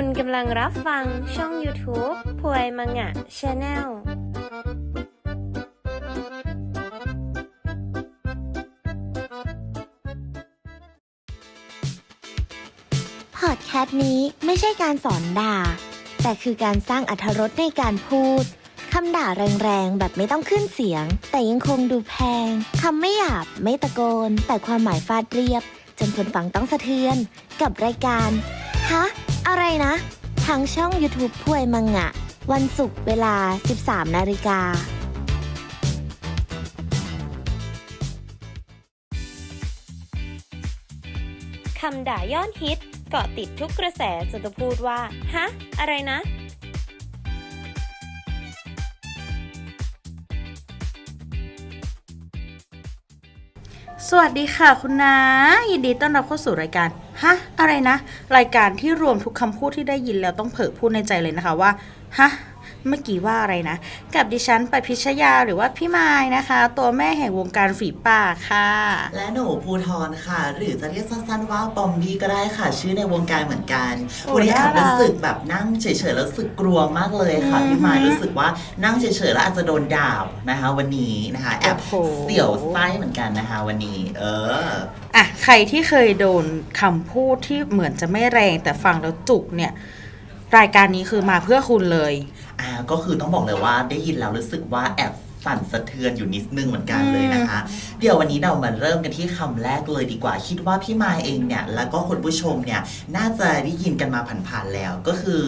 คุณกำลังรับฟังช่อง YouTube พวยมังงะ Channel พอดแคสต์นี้ไม่ใช่การสอนด่า แต่คือการสร้างอรรถรสในการพูด คำด่าแรงๆ แบบไม่ต้องขึ้นเสียง แต่ยังคงดูแพง คำไม่หยาบ ไม่ตะโกน แต่ความหมายฟาดเรียบ จนคนฟังต้องสะเทือน กับรายการฮะ อะไรนะ ทางช่อง YouTube พวยมังงะ วันศุกร์เวลา 13 นาฬิกาคำด่ายอดฮิต เกาะติดทุกกระแสจนต้องพูดว่า ฮะ อะไรนะ สวัสดีค่ะคุณนายินดีต้อนรับเข้าสู่รายการ ฮะ อะไรนะ รายการที่รวมทุกคำพูดที่ได้ยินแล้วต้องเผลอพูดในใจเลยนะคะว่า ฮะ เมื่อกี้ว่าอะไรนะ กับดิฉันปพิชยาหรือว่าพี่มายนะคะ ตัวแม่แห่งวงการฝีปากค่ะ และหนูภูทรค่ะ หรือจะเรียกสั้นๆว่าปอมบี้ก็ได้ค่ะ ชื่อในวงการเหมือนกันโอ้วันนี้แอบน่ารักรู้สึกแบบนั่งเฉยๆแล้วรู้สึกกลัวมากเลยค่ะอืมพี่มายรู้สึกว่านั่งเฉยๆแล้วอาจจะโดนด่านะคะ วันนี้นะคะแอบโอ้โห เสี่ยวไส้เหมือนกันนะคะ วันนี้ เออ อะใครที่เคยโดนคำพูดที่เหมือนจะไม่แรงแต่ฟังแล้วจุกเนี่ย รายการนี้คือมาเพื่อคุณเลย อ่าก็คือต้องบอกเลยว่าได้ยินแล้วรู้สึกว่าแอบสั่นสะเทือนอยู่นิดนึงเหมือนกันเลยนะคะ เดี๋ยววันนี้เรามาเริ่มกันที่คำแรกเลยดีกว่า คิดว่าพี่มายเองเนี่ย แล้วก็คุณผู้ชมเนี่ย น่าจะได้ยินกันมาผ่านๆแล้วก็คือ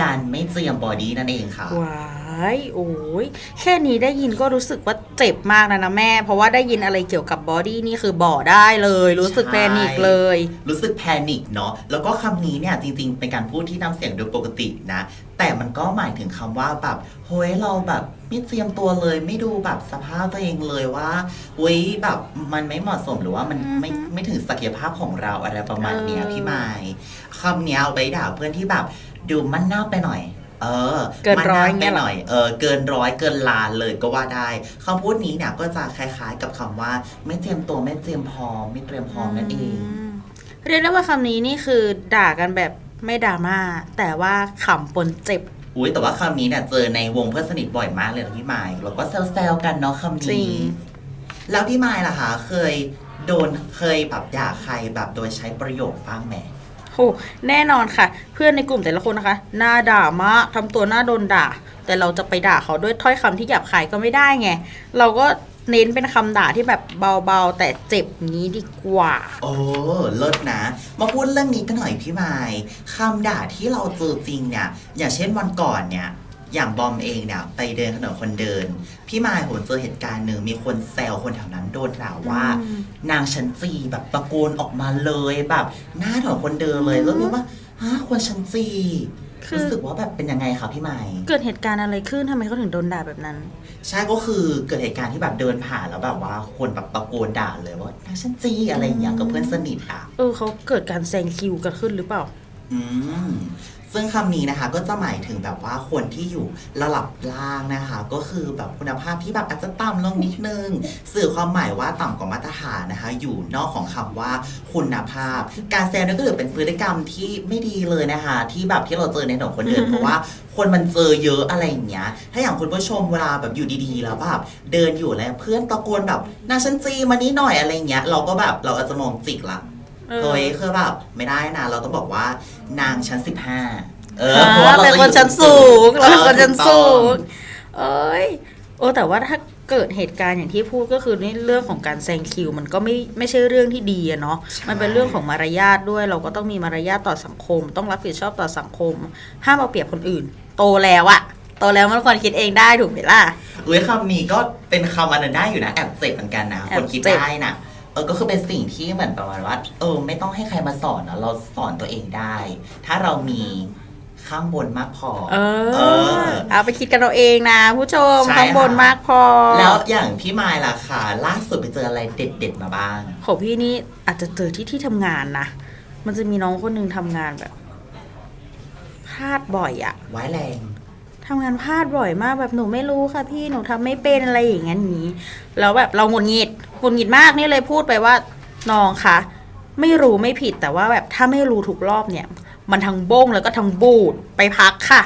การไม่เตรียมบอดี้นั่นเองค่ะว้ายโอ้ยแค่นี้ได้ยินก็รู้สึกว่าเจ็บมากนะนะแม่ เพราะว่าได้ยินอะไรเกี่ยวกับบอดี้นี่คือบ่อได้เลย รู้สึกใช่แพนิคเลย รู้สึกแพนิคเนาะแล้วก็คำนี้เนี่ยจริง ๆ เป็นการพูดที่น้ำเสียงโดยปกตินะ แต่มันก็หมายถึงคำว่าแบบเฮ้ยเราแบบไม่เตรียมตัวเลย ไม่ดูแบบสภาพตัวเองเลยว่าเฮ้ยแบบมันไม่เหมาะสมหรือว่ามันไม่อือฮึไม่ถึงศักยภาพของเราอะไรประมาณเนี้ยเออพี่ไม้คำเนี้ยเอาไปด่าเพื่อนที่แบบดูมั่นหน้าไปหน่อย เออเกินร้อยมั่หเงี้น้ายไปเหรอหน่อยเออเกินร้อยเกินล้านเลยก็ว่าได้คำพูดนี้เนี่ยก็จะคล้ายๆกับคำว่า ไม่เตรียมตัวไม่เตรียมพร้อมไม่เตรียมพร้อมนั่นเอง มเรียกได้ว่าคำนี้นี่คือด่ากันแบบ ไม่ดราม่าแต่ว่าขำปนเจ็บ อุ้ยแต่ว่าคำนี้เนี่ยเจอในวงเพื่อนสนิทบ่อยมากเลยนะพี่ไมายแล้วก็แซวๆกันเนาะคำจรินี้ ง แล้วพี่ไมายล่ะคะเคยโดนเคยแบบด่าใครแบบโดยใช้ประโยคบ้างไหมโหแน่นอนค่ะ เพื่อนในกลุ่มแต่ละคนนะคะหน้าด่ามากทำตัวหน้าโดนด่า แต่เราจะไปด่าเขาด้วยถ้อยคำที่หยาบคายก็ไม่ได้ไง เราก็ เน้นเป็นคำด่าที่แบบเบาๆ แต่เจ็บงี้ดีกว่า โอ้เลิศนะ มาพูดเรื่องนี้กันหน่อยพี่ไมายคำด่าที่เราเจอจริงเนี่ย อย่างเช่นวันก่อนเนี่ย อย่างบอมเองเนี่ยไปเดินถนนคนเดิน พี่มายผมเจอเหตุการณ์หนึ่งมีคนแซวคนแถวนั้นโดนด่าว่า อืม นางชั้นจีแบบตะโกนออกมาเลยแบบ หน้าถนนคนเดินเลยแล้วพี่ว่าฮะคนชั้นจี คือรู้สึกว่าแบบเป็นยังไงคะพี่ไมายเกิดเหตุการณ์อะไรขึ้นทำไมเขาถึงโดนด่าแบบนั้น ใช่ก็คือเกิดเหตุการณ์ที่แบบเดินผ่านแล้วแบบว่าคนแบบตะโกนด่าเลยว่านางชั้นจีอะไรอย่างเงี้ยกับเพื่อนสนิทอะ เออเขาเกิดการแซงคิวกันขึ้นหรือเปล่า อืม ซึ่งคำนี้นะคะก็จะหมายถึงแบบว่าคนที่อยู่ระดับล่างนะคะ ก็คือแบบคุณภาพที่แบบอาจจะต่ำลงนิดนึง สื่อความหมายว่าต่ำกว่ามาตรฐานนะคะ อยู่นอกของคำว่าคุณภาพ การแซวนี่ก็ถือเป็นพฤติกรรมที่ไม่ดีเลยนะคะ ที่แบบที่เราเจอในถนนคนเดินเพราะว่าคนมันเจอเยอะอะไรอย่างเงี้ย ถ้าอย่างคุณผู้ชมเวลาแบบอยู่ดีๆ แล้วแบบเดินอยู่แล้วเพื่อนตะโกนแบบนาชันจีมานี่หน่อยอะไรอย่างเงี้ย เราก็แบบเราอาจจะมองจิกละ เออ เฮ้ยคือแบบไม่ได้นะ เราต้องบอกว่านางชั้นสิบห้าเอออ่าเพราะว่าเราเป็นจะคนชั้นสูงเราเป็นคนชั้นสูงเออถูกต้องเอ้ยโอ้แต่ว่าถ้าเกิดเหตุการณ์อย่างที่พูดก็คือในเรื่องของการแซงคิว มันก็ไม่ไม่ใช่เรื่องที่ดีอะเนาะมันเป็นเรื่องของมารยาทด้วย เราก็ต้องมีมารยาทต่อสังคม ต้องรับผิดชอบต่อสังคม ห้ามเอาเปรียบคนอื่น โตแล้วอะโตแล้วมันควรคิดเองได้ถูกไหมล่ะเว้ยคำนี้ก็เป็นคำอันนั้นได้อยู่นะแอบเจ็บเหมือนกันนะแอคบนคิดเจ็บ ได้นะ เออก็คือเป็นสิ่งที่เหมือนประมาณว่าเออ ไม่ต้องให้ใครมาสอนนะเราสอนตัวเองได้ ถ้าเรามีข้างบนมากพอ เอเออ อ เอาไปคิดกันเราเองนะ ผู้ชมใช่ข้างบนค่ะ มากพอแล้วอย่างพี่มายล่ะค่ะ ล่าสุดไปเจออะไรเด็ดๆมาบ้าง ของพี่นี่อาจจะเจอที่ที่ทำงานนะ มันจะมีน้องคนหนึ่งทำงานแบบพลาดบ่อยอะ ไว้แรง ทำงานพลาดบ่อยมากแบบหนูไม่รู้ค่ะพี่หนูทำไม่เป็นอะไรอย่างเงี้ยอย่างนี้ แล้วแบบเราหงุดหงิด หงุดหงิดมากนี่เลยพูดไปว่าน้องคะไม่รู้ไม่ผิดแต่ว่าแบบถ้าไม่รู้ทุกรอบเนี่ย มันทั้งบ้งแล้วก็ทั้งบูดไปพักค่ะ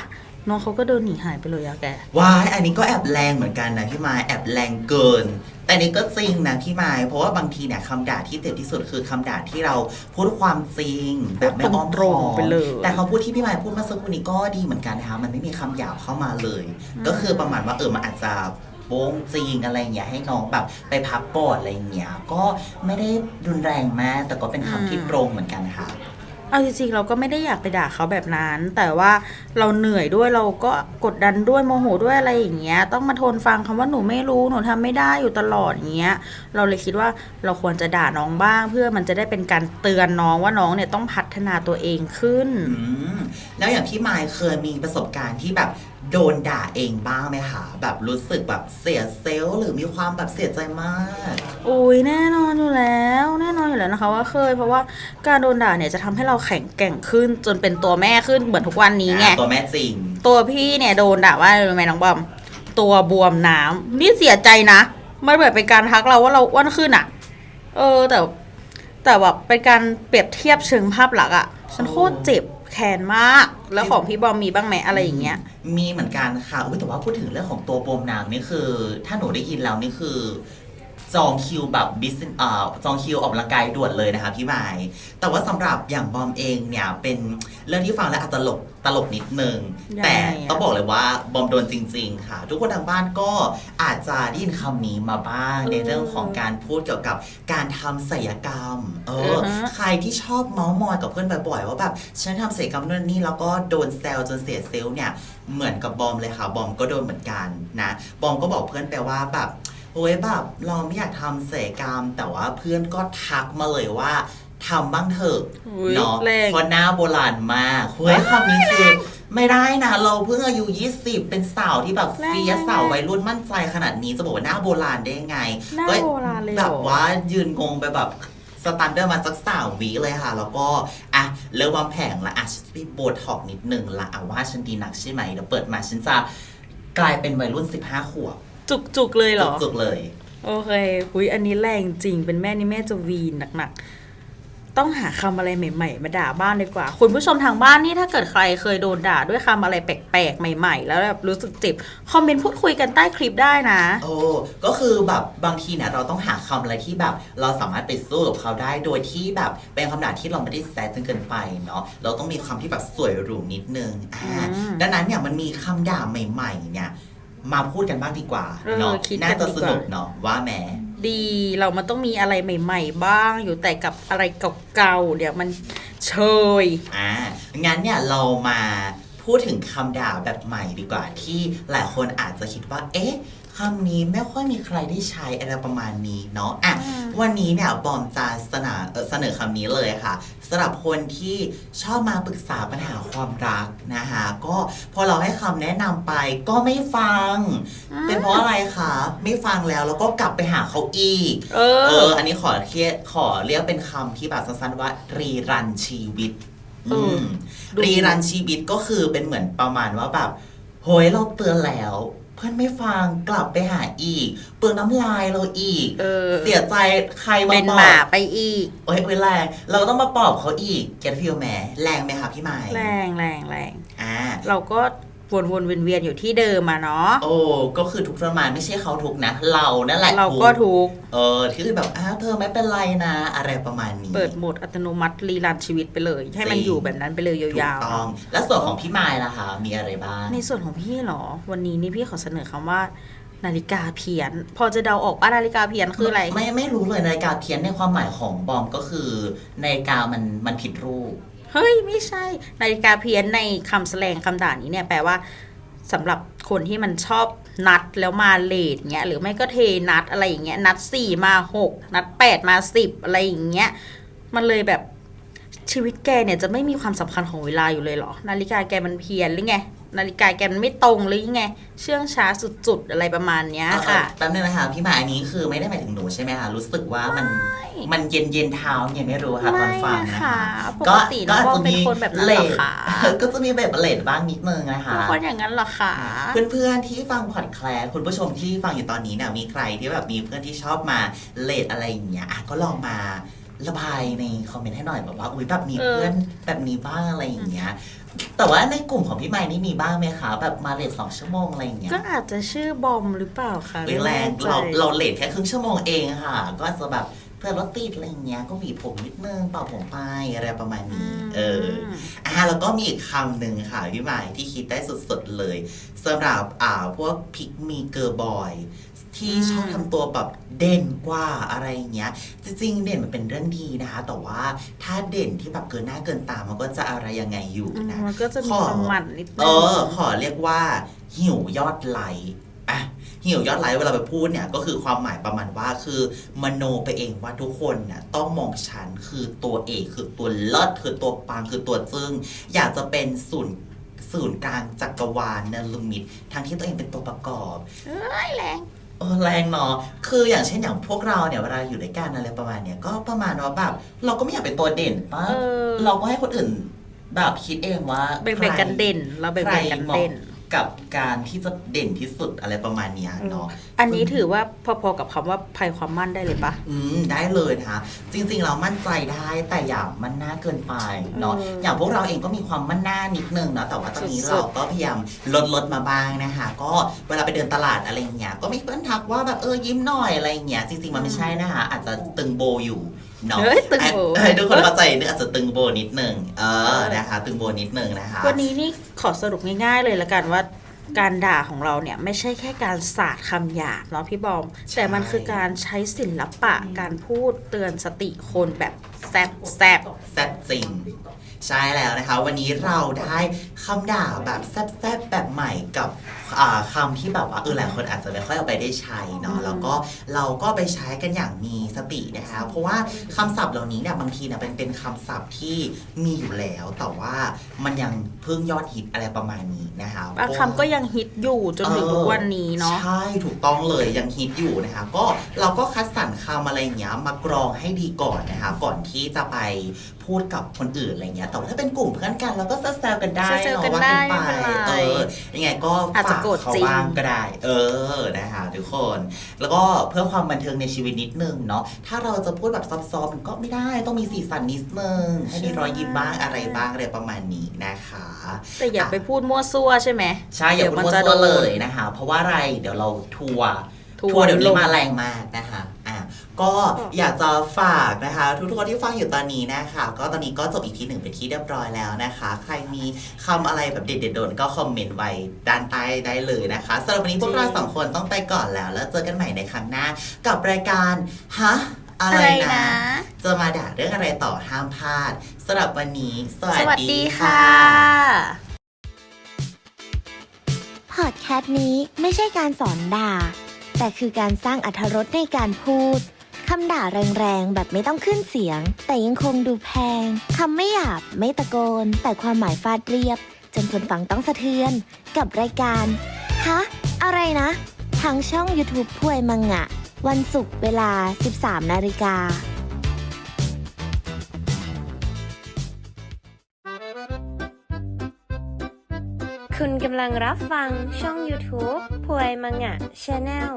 น้องเขาก็เดินหนีหายไปเลยอะแกวายอันนี้ก็แอบแรงเหมือนกันนะพี่ไม้แอบแรงเกิน แต่นี่ก็จริงนะพี่ไม้เพราะว่าบางทีเนี่ยคำด่าที่เจ็บที่สุดคือคำด่าที่เราพูดความจริงแบบไม่อ้อมตรงๆค้อมไปเลยแต่คำพูดที่พี่ไม้พูดเมื่อสักครู่นี้ก็ดีเหมือนกันนะคะมันไม่มีคำหยาบเข้ามาเลย ก็คือประมาณว่าเออมันอาจจะ โป้งจริงอะไรอย่างเงี้ยให้น้องแบบไปพักก่อนอะไรอย่างเงี้ยก็ไม่ได้รุนแรงมากแต่ก็เป็นคำที่ตรงเหมือนกันค่ะ เอาจริงๆเราก็ไม่ได้อยากไปด่าเขาแบบนั้น แต่ว่าเราเหนื่อยด้วยเราก็กดดันด้วยโมโหด้วยอะไรอย่างเงี้ย ต้องมาทนฟังคำว่าหนูไม่รู้หนูทำไม่ได้อยู่ตลอดอย่างเงี้ย เราเลยคิดว่าเราควรจะด่าน้องบ้าง เพื่อมันจะได้เป็นการเตือนน้องว่าน้องเนี่ยต้องพัฒนาตัวเองขึ้น อืมแล้วอย่างพี่ไมค์เคยมีประสบการณ์ที่แบบ โดนด่าเองบ้างไหมคะแบบรู้สึกแบบเสียเซลล์หรือมีความแบบเสียใจมาก อุ้ยแน่นอนอยู่แล้ว แน่นอนอยู่แล้วนะคะ ว่าเคยเพราะว่าการโดนด่าเนี่ยจะทำให้เราแข็งแกร่งขึ้น จนเป็นตัวแม่ขึ้นเหมือนทุกวันนี้ไง ตัวแม่จริง ตัวพี่เนี่ยโดนด่าว่าอะไรรู้ไหมน้องบอม ตัวบวมน้ำนี่เสียใจนะ มันแบบเป็นการทักเราว่าเราอ้วนขึ้นอะ เออแต่แต่แบบเป็นการเปรียบเทียบเชิงภาพลักษณ์อะ ฉันโคตรเจ็บ แคนมาก แล้วของพี่บอมมีบ้างไหมอะไรอย่างเงี้ย มีเหมือนกันค่ะ อุ้ยแต่ว่าพูดถึงเรื่องของตัวโปมนางนี่คือ ถ้าหนูได้ยินแล้วนี่คือ จองคิวแบบบิสเอ่อจองคิวออกกำลังกายด่วนเลยนะคะพี่ไมค์แต่ว่าสำหรับอย่างบอมเองเนี่ยเป็นเรื่องที่ฟังแล้วอาจจะตลกตลกนิดนึง ยังไงแต่อะต้องบอกเลยว่าบอมโดนจริง ๆ ค่ะ ทุกคนทางบ้านก็อาจจะได้ยินคำนี้มาบ้าง ในเรื่องของการพูดเกี่ยวกับการทำศัลยกรรม เออ อือฮะ ใครที่ชอบเมาส์มอยกับเพื่อนบ่อยๆว่าแบบฉันทำศัลยกรรมนู่นนี่แล้วก็โดนแซวจนเสียเซลล์เนี่ยเหมือนกับบอมเลยค่ะบอมก็โดนเหมือนกันนะบอมก็บอกเพื่อนไปว่าแบบ โอ้ยแบบเราไม่อยากทำศัลยกรรม แต่ว่าเพื่อนก็ทักมาเลยว่าทำบ้างเถอะอุ๊ยเนาะแรง เพราะหน้าโบราณมากเฮ้ยคำนี้คือไม่ได้นะ เราเพิ่งอายุ 20 เป็นสาวที่แบบแรงเฟียสแรงสาววัยรุ่นมั่นใจขนาดนี้จะบอกว่าหน้าโบราณได้ยังไงหน้าก็โบราณเลยเหรอ แบบว่ายืนงงไปแบบสตันเดอร์มาสักสามวิเลยค่ะ แล้วก็อะเริ่มวางแผงละอะฉันจะไปโบท็อกนิดนึงละอะว่าฉันดีนักใช่ไหมเดี๋ยวเปิดมาฉันจะกลายเป็นวัยรุ่น 15 ขวบ จุกจุกๆเลยเหรอ จุกๆเลย โอเคหุยอันนี้แรงจริง เป็นแม่นี่แม่จะวีนหนักๆ ต้องหาคำอะไรใหม่ ๆ มาด่าบ้านดีกว่า คุณผู้ชมทางบ้านนี่ถ้าเกิดใครเคยโดนด่าด้วยคำอะไรแปลกๆ ใหม่ ๆ แล้วแบบรู้สึกเจ็บ คอมเมนต์พูดคุยกันใต้คลิปได้นะ โอ้ ก็คือแบบบางทีเนี่ยเราต้องหาคำอะไรที่แบบ เราสามารถไปสู้กับเขาได้โดยที่แบบเป็นคำด่าที่เราไม่ได้แซดจนเกินไปเนาะเราต้องมีคำที่แบบสวยหรูนิดนึงอ่าอืม ดังนั้นเนี่ยมันมีคำด่าใหม่ ๆ เนี่ย มาพูดกันบ้างดีกว่าเออเนาะคิดกันน่าจะดีสกว่านุกเนาะว่าแหมดีเรามันต้องมีอะไรใหม่ ๆ บ้าง อยู่แต่กับอะไรเก่าๆเดี๋ยวมันเชยอ่างั้นเนี่ยเรามาพูดถึงคำด่าแบบใหม่ดีกว่าที่หลายคนอาจจะคิดว่า เอ๊ะ คำนี้ไม่ค่อยมีใครได้ใช้อะไรประมาณนี้เนาะอะอืมวันนี้เนี่ยบอมจะเสนอเอ่อเสนอคำนี้เลยค่ะสำหรับคนที่ชอบมาปรึกษาปัญหาความรักนะคะก็พอเราให้คำแนะนำไปก็ไม่ฟัง เป็นเพราะอะไรคะไม่ฟังแล้วแล้วก็กลับไปหาเขาอีก เอเออออันนี้ขอเรียกขอเรียกเป็นคำที่แบบสั้นๆว่ารีรันชีวิตเออมดูรีรันชีวิตก็คือเป็นเหมือนประมาณว่าแบบโหยเราเตือนแล้วเพื่อนไม่ฟังกลับไปหาอีก เปลืองน้ำลายเราอีก เออเสียใจใครมาเป็นบอหมากไปอีกโอ้ยเวแรงเราต้องมาปลอบเขาอีกเก็ตฟิลแหมแรงไหมคะพี่ไม้แรงแรงแรงอ่า เราก็ วนวนเวียนเวียนๆอยู่ที่เดิมมาเนาะ โอ้ก็คือทุกข์ทรมานไม่ใช่เขาทุกข์นะ เรานั่นแหละเราก็ทุกข์ทุกข์เออที่คือแบบอ้าวเธอไม่เป็นไรนะ อะไรประมาณนี้ เปิดโหมดอัตโนมัติรีรันชีวิตไปเลย ให้มันจริงอยู่แบบนั้นไปเลยถูกยาวต้อง แล้วส่วนของพี่ไม้ล่ะคะ มีอะไรบ้างๆในส่วนของพี่เหรอ วันนี้นี่พี่ขอเสนอคำว่านาฬิกาเพี้ยน พอจะเดาออกว่านาฬิกาเพี้ยนคืออะไร ไม่ไม่รู้เลยนาฬิกาเพี้ยนในความหมายของบอมก็คือนาฬิกามันมันผิดรูป เฮ้ยไม่ใช่นาฬิกาเพี้ยนในคำแสลงคำด่านี้เนี่ยแปลว่าสำหรับคนที่มันชอบนัดแล้วมาเลทเงี้ยหรือไม่ก็เทนัดอะไรอย่างเงี้ยนัดสี่มาหกนัดแปดมาสิบอะไรอย่างเงี้ยมันเลยแบบชีวิตแกเนี่ยจะไม่มีความสำคัญของเวลาอยู่เลยเหรอ นาฬิกาแกมันเพี้ยนหรือไง นาฬิกาแกมันไม่ตรงหรือยังไง เชื่องช้าสุดๆ อะไรประมาณเนี้ยเออค่ะเออแป๊บนึงนะคะพี่หมาอันนี้คือไม่ได้หมายถึงหนูใช่ไหมคะรู้สึกว่ามันมันเย็นเย็นเท้ายังไม่รู้ค่ะตอนฟังนะคะปกติน้องบอมเป็นคนแบบนั้นเหรอคะเลทก็จะมีแบบเลทบ้างนิดนึงนะคะเป็นคนอย่างนั้นเหรอคะเพื่อนๆที่ฟังพอดแคสต์คุณผู้ชมที่ฟังอยู่ตอนนี้เนี่ยมีใครที่แบบมีเพื่อนที่ชอบมาเลทอะไรอย่างเงี้ยอะก็ลองมาระบายในคอมเมนต์ให้หน่อยแบบว่าอุ้ยแบบมีเออเพื่อนแบบนี้บ้างอะไรอย่างเงี้ย แต่ว่าในกลุ่มของพี่ไม้นี่มีบ้างไหมคะ แบบมาเลทสองชั่วโมงอะไรอย่างเงี้ยก็อาจจะชื่อบอมหรือเปล่าคะหรือแรงไม่แน่ใจเราเราเลทแค่ครึ่งชั่วโมงเองค่ะ ก็อาจจะแบบเพื่อนรถติดอะไรอย่างเงี้ย ก็หวีผมนิดนึงเป่าผมไปอะไรประมาณนี้ เอออ่าแล้วก็มีอีกคำหนึ่งค่ะพี่ใหม่ที่คิดได้สุดๆเลยสำหรับอ่าพวกพิกมีเกอร์บอย ที่อืมชอบทำตัวแบบเด่นกว่าอะไรอย่างเงี้ย จริงๆ เด่นมันเป็นเรื่องดีนะคะ แต่ว่าถ้าเด่นที่แบบเกินหน้าเกินตามันก็จะอะไรยังไงอยู่อืมนะมันก็จะมีขอความหมันนิดนึเองอขอเรียกว่าหิวยอดไลค์อะหิวยอดไลค์เวลาไปพูดเนี่ยก็คือความหมายประมาณว่าคือมโนไปเองว่าทุกคนน่ะต้องมองฉันคือตัวเอกคือตัวเลิศคือตัวปังคือตัวจึงอยากจะเป็นศูนย์ศูนย์กลางจักรวาลเนลมิตทั้งที่ตัวเองเป็นตัวประกอบ เอ้ยแรง เออแรงเนาะคืออย่างเช่นอย่างพวกเราเนี่ยเวลาอยู่ด้วยกันอะไรประมาณเนี้ยก็ประมาณว่าแบบเราก็ไม่อยากเป็นตัวเด่นป่ะเออ เราก็ให้คนอื่นแบบคิดเองว่าแบ่งๆกันเด่น เราแบ่งๆกันเด่น กับการที่จะเด่นที่สุดอะไรประมาณเนี้ยเนาะ อันนี้ถือว่าพอๆกับคำว่าภัยความมั่นได้เลยปะ อืมได้เลยนะคะจริงๆเรามั่นใจได้แต่อย่ามั่นหน้าเกินไปเนาะเออออย่างพวกเราเองก็มีความมั่นหน้านิดนึงเนาะแต่ว่าตอนนี้สุดๆเราก็พยายามลดลดมาบ้างนะคะก็เวลาไปเดินตลาดอะไรอย่างเงี้ยก็มีเพื่อนทักว่าแบบเออยิ้มหน่อยอะไรอย่างเงี้ยจริงๆมันไม่ใช่นะคะอาจจะตึงโบอยู่ เนาะเฮ้ยตึงโบเอ้ยทุกคนเข้าใจนึกอาจจะตึงโบนิดนึงเออนะคะ ตึงโบนิดนึงนะคะ วันนี้นี่ขอสรุปง่ายๆเลยละกันว่าการด่าของเราเนี่ยไม่ใช่แค่การสาดคำหยาบเนาะพี่บอม ใช่ แต่มันคือการใช้ศิลปะการพูดเตือนสติคนแบบแซบแซบ แซ่บจริง ใช่แล้วนะคะ วันนี้เราได้คำด่าแบบแซ่บๆแบบใหม่กับอ่าคำที่แบบว่าเออหลายคนอาจจะไม่ค่อยเอาไปได้ใช้เนาะแล้วก็เราก็ไปใช้กันอย่างมีสตินะคะ เพราะว่าคำศัพท์เหล่านี้เนี่ยบางทีเนี่ยเป็นเป็นคำศัพท์ที่มีอยู่แล้ว แต่ว่ามันยังเพิ่งยอดฮิตอะไรประมาณนี้นะคะบางคำก็ยังฮิตอยู่จนถึงทุกวันนี้เนาะ ใช่ถูกต้องเลยยังฮิตอยู่นะคะ ก็เราก็คัดสรรคำอะไรอย่างเงี้ยมากรองให้ดีก่อนนะคะ ก่อนที่จะไปพูดกับคนอื่นอะไรเงี้ยแต่ว่าถ้าเป็นกลุ่มเพื่อนกันเราก็แซวๆกันได้แซวๆเนาะกันว่าได้กันไปไม่เป็นไรเออยังไงก็อาจจะฝากโกรธเขาจริง บ้างก็ได้ เออนะคะทุกคน แล้วก็เพื่อความบันเทิงในชีวิตนิดนึงเนาะถ้าเราจะพูดแบบซอฟๆมันก็ไม่ได้ต้องมีสีสันนิดนึงให้มีรอยยิ้มบ้างอะไรบ้างอะไรประมาณนี้นะคะ แต่อย่าไปพูดมั่วซั่วใช่ไหมใช่อย่าเดี๋ยวพูมัดนจะว่าโดนเลยนะคะ เพราะว่าอะไรเดี๋ยวเราทัวร์ทัวร์ทัวร์เดี๋ยวลนี้งมาแรงมากนะคะอะ ก็อยากจะฝากนะคะ ทุกๆคนที่ฟังอยู่ตอนนี้นะคะ ก็ตอนนี้ก็จบอีพีหนึ่งเป็นที่เรียบร้อยแล้วนะคะ ใครมีคำอะไรแบบเด็ดๆโดนก็คอมเมนต์ไว้ด้านใต้ได้เลยนะคะสำหรับวันนี้พวกเราสองคนต้องไปก่อนแล้ว แล้วเจอกันใหม่ในครั้งหน้า กับรายการฮะอะไรอะไรนะนะ จะมาด่าเรื่องอะไรต่อห้ามพลาดสำหรับวันนี้สสวัสดีค่ะพอดแคสต์นี้ไม่ใช่การสอนด่า แต่คือการสร้างอรรถรสในการพูด คำด่าแรงๆ แบบไม่ต้องขึ้นเสียง แต่ยังคงดูแพง คำไม่หยาบ ไม่ตะโกน แต่ความหมายฟาดเรียบ จนคนฟังต้องสะเทือน กับรายการ ฮะ อะไรนะ ทางช่อง YouTube พวยมังงะ วันศุกร์เวลา 13 นาฬิกาคุณกำลังรับฟังช่อง YouTube พวยมังงะ Channel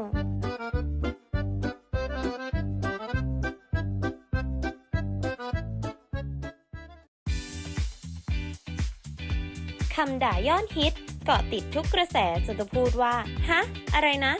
ำด่ายอดฮิต เกาะติดทุกกระแสจนต้องพูดว่า ฮะ อะไรนะ